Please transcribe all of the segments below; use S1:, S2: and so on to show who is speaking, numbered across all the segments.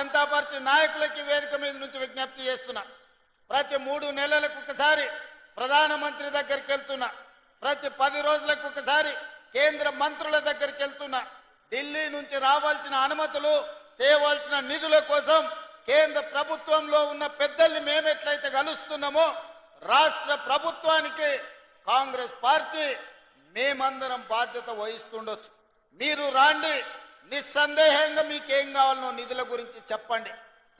S1: Janata party నాయకులకి వేదిక మీద నుంచి విజ్ఞప్తి చేస్తున్నా. ప్రతి మూడు నెలలకు ఒకసారి ప్రధానమంత్రి దగ్గరికి వెళ్తున్నా. ప్రతి పది రోజులకు ఒకసారి కేంద్ర మంత్రుల దగ్గరికి వెళ్తున్నా. ఢిల్లీ నుంచి రావాల్సిన అనుమతులు తేవాల్సిన నిధుల కోసం కేంద్ర ప్రభుత్వంలో ఉన్న పెద్దల్ని మేమెట్లయితే కలుస్తున్నామో రాష్ట్ర ప్రభుత్వానికి కాంగ్రెస్ పార్టీ మేమందరం బాధ్యత వహిస్తుండొచ్చు. మీరు రాండి నిస్సందేహంగా మీకేం కావాలనో నిధుల గురించి చెప్పండి.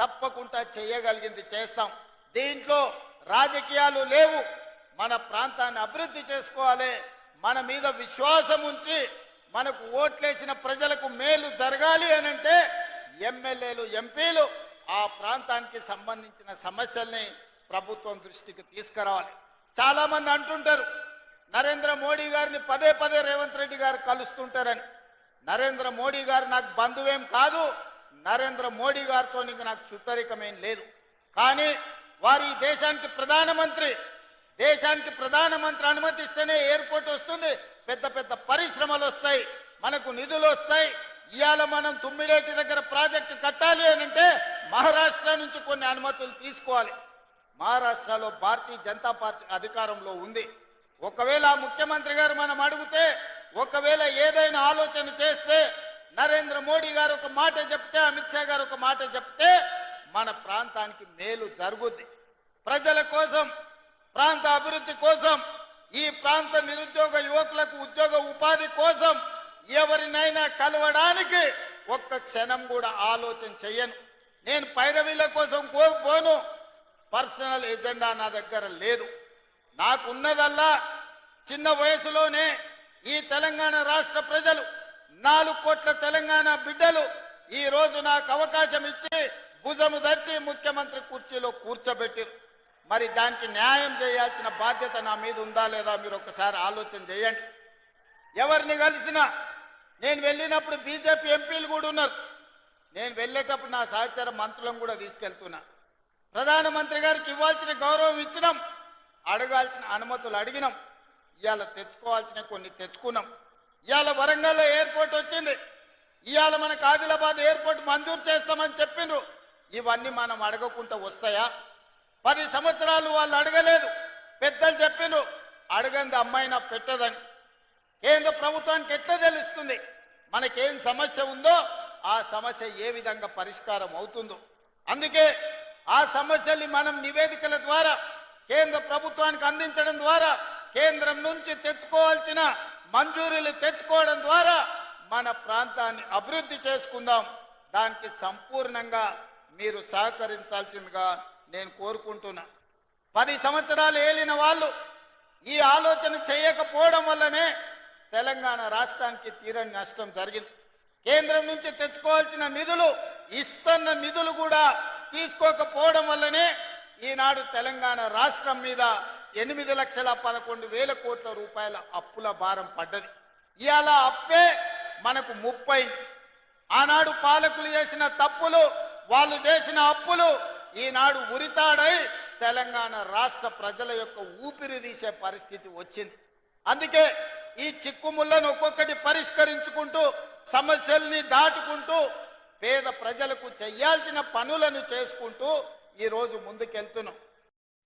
S1: తప్పకుండా చేయగలిగింది చేస్తాం. దీంట్లో రాజకీయాలు లేవు. మన ప్రాంతాన్ని అభివృద్ధి చేసుకోవాలి. మన మీద విశ్వాసం ఉంచి మనకు ఓట్లేసిన ప్రజలకు మేలు జరగాలి అనంటే ఎమ్మెల్యేలు ఎంపీలు ఆ ప్రాంతానికి సంబంధించిన సమస్యల్ని ప్రభుత్వం దృష్టికి తీసుకురావాలి. చాలామంది అంటుంటారు నరేంద్ర మోడీ గారిని పదే పదే రేవంత్ రెడ్డి గారు కలుస్తుంటారని. నరేంద్ర మోడీ గారు నాకు బంధువేం కాదు. నరేంద్ర మోడీ గారితో ఇంకా నాకు చుట్టరికమేం లేదు. కానీ వారి దేశానికి ప్రధానమంత్రి. దేశానికి ప్రధానమంత్రి అనుమతిస్తేనే ఎయిర్పోర్ట్ వస్తుంది. పెద్ద పెద్ద పరిశ్రమలు వస్తాయి. మనకు నిధులు వస్తాయి. ఇవాళ మనం తుమ్మిడేటి దగ్గర ప్రాజెక్టు కట్టాలి అని అంటే మహారాష్ట్ర నుంచి కొన్ని అనుమతులు తీసుకోవాలి. మహారాష్ట్రలో భారతీయ జనతా పార్టీ అధికారంలో ఉంది. ఒకవేళ ముఖ్యమంత్రి గారు మనం అడిగితే ఒకవేళ ఏదైనా ఆలోచన చేస్తే నరేంద్ర మోడీ గారు ఒక మాట చెప్తే అమిత్ షా గారు ఒక మాట చెప్తే మన ప్రాంతానికి మేలు జరుగుద్ది. ప్రజల కోసం ప్రాంత అభివృద్ధి కోసం ఈ ప్రాంత నిరుద్యోగ యువకులకు ఉద్యోగ ఉపాధి కోసం ఎవరినైనా కలవడానికి ఒక్క క్షణం కూడా ఆలోచన చెయ్యను. నేను పైరవీల కోసం పోను. పర్సనల్ ఎజెండా నా దగ్గర లేదు. నాకున్నదల్లా చిన్న వయసులోనే ఈ తెలంగాణ రాష్ట్ర ప్రజలు నాలుగు కోట్ల తెలంగాణ బిడ్డలు ఈ రోజు నాకు అవకాశం ఇచ్చి భుజము దట్టి ముఖ్యమంత్రి కుర్చీలో కూర్చోబెట్టారు. మరి దానికి న్యాయం చేయాల్సిన బాధ్యత నా మీద ఉందా లేదా మీరు ఒకసారి ఆలోచన చేయండి. ఎవరిని కలిసినా నేను వెళ్ళినప్పుడు బీజేపీ ఎంపీలు కూడా ఉన్నారు. నేను వెళ్ళేటప్పుడు నా సహచర మంత్రులను కూడా తీసుకెళ్తున్నా. ప్రధానమంత్రి గారికి ఇవ్వాల్సిన గౌరవం ఇచ్చినాం. అడగాల్సిన అనుమతులు అడిగినాం. ఇవాళ తెచ్చుకోవాల్సిన కొన్ని తెచ్చుకున్నాం. ఇవాళ వరంగల్లో ఎయిర్పోర్ట్ వచ్చింది. ఇవాళ మనకు ఆదిలాబాద్ ఎయిర్పోర్ట్ మంజూరు చేస్తామని చెప్పిండ్రు. ఇవన్నీ మనం అడగకుండా వస్తాయా? పది సంవత్సరాలు వాళ్ళు అడగలేదు. పెద్దలు చెప్పిండ్రు అడగంది అమ్మాయినా పెట్టదని. కేంద్ర ప్రభుత్వానికి ఎట్లా తెలుస్తుంది? మనకేం సమస్య ఉందో ఆ సమస్య ఏ విధంగా పరిష్కారం అవుతుందో. అందుకే ఆ సమస్యల్ని మనం నివేదికల ద్వారా కేంద్ర ప్రభుత్వానికి అందించడం ద్వారా కేంద్రం నుంచి తెచ్చుకోవాల్సిన మంజూరీలు తెచ్చుకోవడం ద్వారా మన ప్రాంతాన్ని అభివృద్ధి చేసుకుందాం. దానికి సంపూర్ణంగా మీరు సహకరించాల్సిందిగా నేను కోరుకుంటున్నా. పది సంవత్సరాలు ఏలిన వాళ్ళు ఈ ఆలోచన చేయకపోవడం వల్లనే తెలంగాణ రాష్ట్రానికి తీరని నష్టం జరిగింది. కేంద్రం నుంచి తెచ్చుకోవాల్సిన నిధులు ఇస్తున్న నిధులు కూడా తీసుకోకపోవడం వల్లనే ఈనాడు తెలంగాణ రాష్ట్రం మీద ఎనిమిది లక్షల పదకొండు వేల కోట్ల రూపాయల అప్పుల భారం పడ్డది. ఇవాళ అప్పే మనకు ముప్పై. ఆనాడు పాలకులు చేసిన తప్పులు వాళ్ళు చేసిన అప్పులు ఈనాడు ఉరితాడై తెలంగాణ రాష్ట్ర ప్రజల యొక్క ఊపిరి తీసే పరిస్థితి వచ్చింది. అందుకే ఈ చిక్కుముళ్ళను ఒక్కొక్కటి పరిష్కరించుకుంటూ సమస్యల్ని దాటుకుంటూ పేద ప్రజలకు చేయాల్సిన పనులను చేసుకుంటూ ఈరోజు ముందుకెళ్తున్నాం.